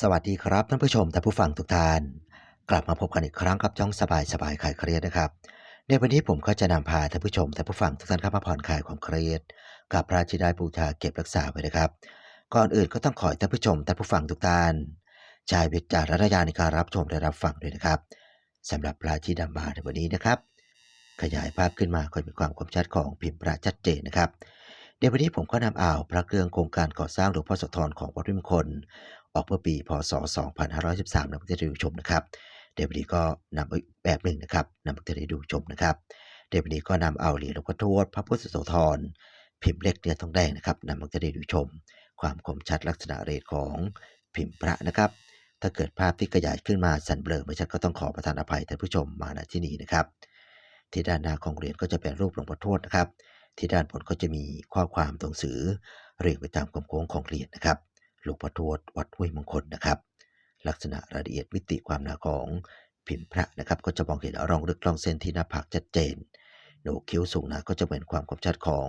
สวัสดีครับท่านผู้ชมท่านผู้ฟังทุกท่าน กลับมาพบกันอีกครั้งกับจ้องสบายสบายคลายเครียดนะครับ ในวันนี้ผมก็จะนำพาท่านผู้ชมท่านผู้ฟังทุกท่านเข้ามาผ่อนคลายความเครียด กับพระธิดาบูชาเก็บรักษาไว้นะครับ ก่อนอื่นก็ต้องขอให้ท่านผู้ชมท่านผู้ฟังทุกท่านใช้วิจารณญาณในการรับชมและรับฟังด้วยนะครับสำหรับพระธิดามาในวันนี้นะครับ ขยายภาพขึ้นมาก็มีความคมชัดของพิมพ์พระชัดเจนนะครับเดี๋ยววันนี้ผมก็นำเอาพระเครื่องโครงการก่อสร้างหลวงพ่อโสธรของวัดวิมคล ออกเมื่อปีพศ 2513นำมาให้ได้ดูชมนะครับ เดี๋ยววันนี้ก็นำอีกแบบหนึ่งนะครับนำมาให้ได้ดูชมนะครับ เดี๋ยววันนี้ก็นำเอาเหรียญหลวงพ่อทวดพระพุทธโสธรพิมพ์เล็กเนื้อทองแดงนะครับนำมาให้ได้ดูชม ความคมชัดลักษณะเรทของพิมพ์พระนะครับ ถ้าเกิดภาพที่ขยายขึ้นมาสั่นเบลอไม่ชัดก็ต้องขอประทานอภัยท่านผู้ชมมาณที่นี้นะครับ ที่ด้านหน้าของเหรียญก็จะเป็นรูปหลวงพ่อทวดนะครับ ที่ด้านบนก็จะมีข้อความตัวหนังสือเรียงไปตามความโค้งของเหรียญนะครับ หลวงพ่อทวดวัดห้วยมงคลนะครับ ลักษณะรายละเอียดมิติความหนาของพิมพ์พระนะครับ ก็จะมองเห็นร่องลึกร่องเส้นที่หน้าผากชัดเจนโหนกคิ้วสูงหนาก็จะเป็นความคมชัดของ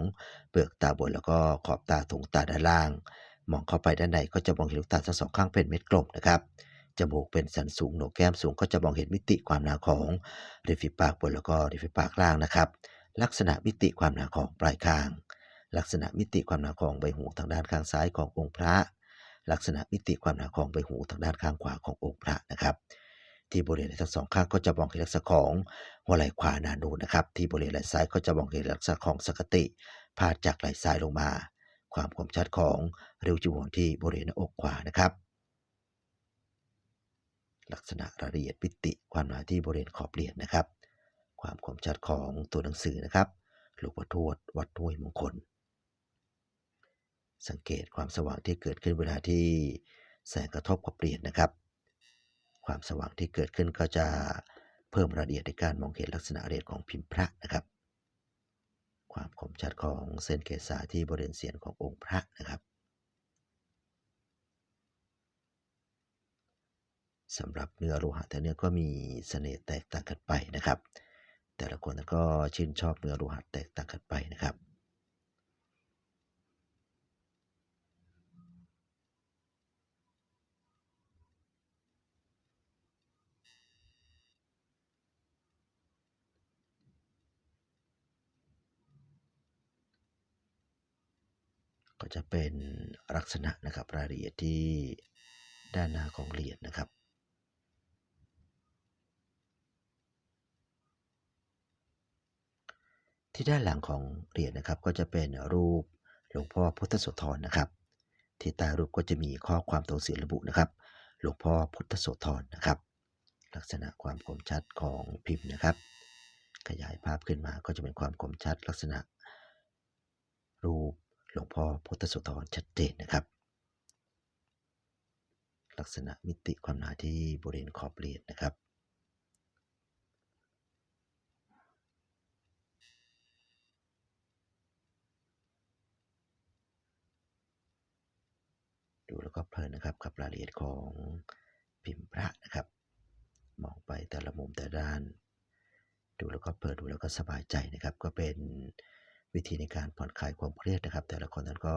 เปลือกตาบนแล้วก็ขอบตาตรงตาด้านล่าง มองเข้าไปด้านในก็จะมองเห็นลูกตาทั้งสองข้างเป็นเม็ดกลมนะครับจมูกเป็นสันสูงโหนกแก้มสูงก็จะมองเห็นมิติความหนาของริมฝีปากบนแล้วก็ริมฝีปากล่างนะครับ ลักษณะมิติความหนาของปลายคาง ลักษณะมิติความหนาของใบหูทางด้านข้างซ้ายขององค์พระ ลักษณะมิติความหนาของใบหูทางด้านข้างขวาขององค์พระนะครับ ที่บริเวณทั้งสองข้างก็จะมองเห็นลักษณะของหัวไหล่ขวานานูนนะครับที่บริเวณไหล่ซ้ายก็จะมองเห็นลักษณะของสกติพาดจากไหล่ซ้ายลงมา ความคมชัดของริ้วจมูกที่บริเวณอกขวานะครับ ลักษณะรายละเอียดมิติความหนาที่บริเวณขอบเหรียญนะครับ ความคมชัดของตัวหนังสือนะครับหลวงพ่อทวดวัดห้วยมงคล สังเกตความสว่างที่เกิดขึ้นเวลาที่แสงกระทบกับเหรียญนะครับ ความสว่างที่เกิดขึ้นก็จะเพิ่มรายละเอียดในการมองเห็นลักษณะเรียดของพิมพ์พระนะครับ ความคมชัดของเส้นเกศาที่บริเวณเสียนขององค์พระนะครับสำหรับเนื้อโลหะแต่เนื้อก็มีเสน่ห์แตกต่างกันไปนะครับ แต่ละคนก็ชื่นชอบเนื้อโลหะแตกต่างกันไปนะครับ ก็จะเป็นลักษณะนะครับรายละเอียดที่ด้านหน้าของเหรียญนะครับ ที่ด้านหลังของเหรียญนะครับก็จะเป็นรูปหลวงพ่อพุทธโสธรนะครับ ที่ใต้รูปก็จะมีข้อความตัวเสียระบุนะครับ หลวงพ่อพุทธโสธรนะครับ ลักษณะความคมชัดของพิมพ์นะครับ ขยายภาพขึ้นมาก็จะเป็นความคมชัดลักษณะรูป หลวงพ่อพุทธโสธรชัดเจนนะครับ ลักษณะมิติความหนาที่บริเวณขอบเหรียญนะครับ ดูแล้วก็เพลินนะครับกับรายละเอียดของพิมพ์พระนะครับ มองไปแต่ละมุมแต่ด้าน ดูแล้วก็เพลินดูแล้วก็สบายใจนะครับ ก็เป็น วิธีในการผ่อนคลายความเครียดนะครับ แต่ละคนนั้นก็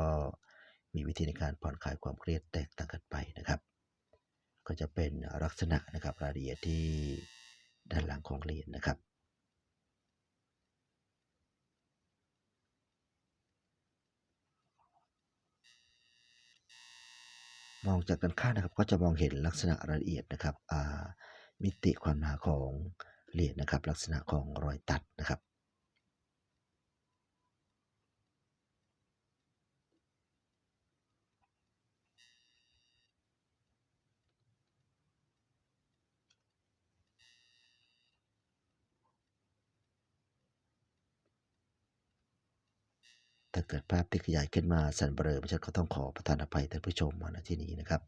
มีวิธีในการผ่อนคลายความเครียดแตกต่างกันไปนะครับ ก็จะเป็นลักษณะนะครับรายละเอียดที่ด้านหลังของเหรียญนะครับมองจากด้านข้างนะครับก็จะมองเห็นลักษณะรายละเอียดนะครับมิติความหนาของเหรียญนะครับ ลักษณะของรอยตัดนะครับ ถ้าเกิดภาพที่ขยายขึ้นมาสั่นเบลอไม่ใช่ก็ต้องขอประทานอภัยท่านผู้ชมมาณที่นี้นะครับ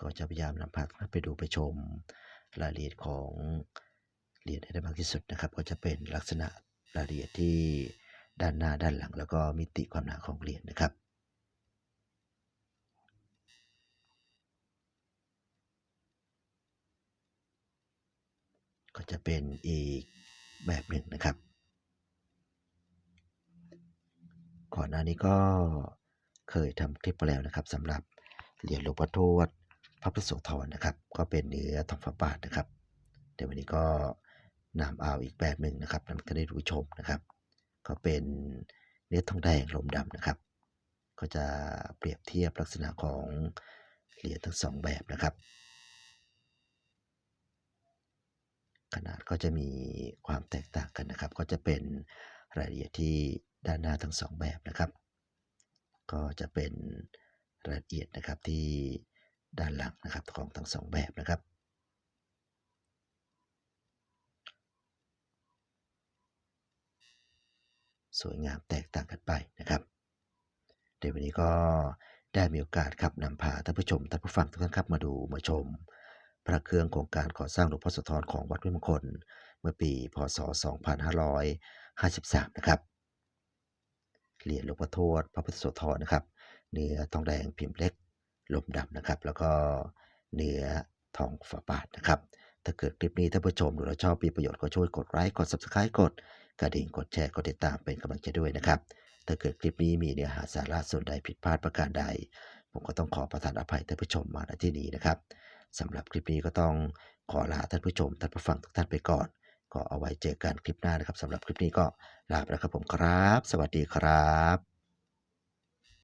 ก็จะพยายามนำพาท่านไปดูไปชมรายละเอียดของเหรียญให้ได้มากที่สุดนะครับ ก็จะเป็นลักษณะรายละเอียดที่ด้านหน้าด้านหลัง แล้วก็มิติความหนาของเหรียญนะครับก็จะเป็นอีกแบบหนึ่งนะครับ ก่อนหน้านี้ก็เคยทำคลิปไปแล้วนะครับสำหรับเหรียญหลวงพ่อทวดพระพุทธโสธรนะครับ ก็เป็นเนื้อทองฟ้าบาทนะครับเดี๋ยววันนี้ก็นำเอาอีกแบบหนึ่งนะครับนำท่านได้รู้ชมนะครับ ก็เป็นเนื้อทองแดงลมดำนะครับ ก็จะเปรียบเทียบลักษณะของเหรียญทั้งสองแบบนะครับ ขนาดก็จะมีความแตกต่างกันนะครับ ก็จะเป็นรายละเอียดที่ ด้านหน้าทั้งสองแบบนะครับ ก็จะเป็นรายละเอียดนะครับที่ด้านหลังนะครับของทั้งสองแบบนะครับสวยงามแตกต่างกันไปนะครับเดี๋ยววันนี้ก็ได้มีโอกาสครับนำพาท่านผู้ชมท่านผู้ฟังทุกท่านครับมาดูมาชม พระเครื่องโครงการก่อสร้างหลวงพ่อโสธรของวัดวิมลมงคล เมื่อปีพศ 2553 นะครับ เหรียญหลวงพ่อทวดพระพุทธโสธรนะครับ เนื้อทองแดงพิมพ์เล็กลมดำนะครับ แล้วก็เนื้อทองฝาบาทนะครับ ถ้าเกิดคลิปนี้ท่านผู้ชมดูแล้วชอบมีประโยชน์ก็ช่วยกดไลค์กด subscribe กดกระดิ่งกดแชร์กดติดตามเป็นกำลังใจด้วยนะครับ ถ้าเกิดคลิปนี้มีเนื้อหาสาระส่วนใดผิดพลาดประการใด ผมก็ต้องขอประทานอภัยท่านผู้ชมมาณที่นี้นะครับสำหรับคลิปนี้ก็ต้องขอลาท่านผู้ชมท่านผู้ฟังทุกท่านไปก่อน ก็เอาไว้เจอกันคลิปหน้านะครับสำหรับคลิปนี้ก็ลาไปแล้วครับผมครับ สวัสดีครับ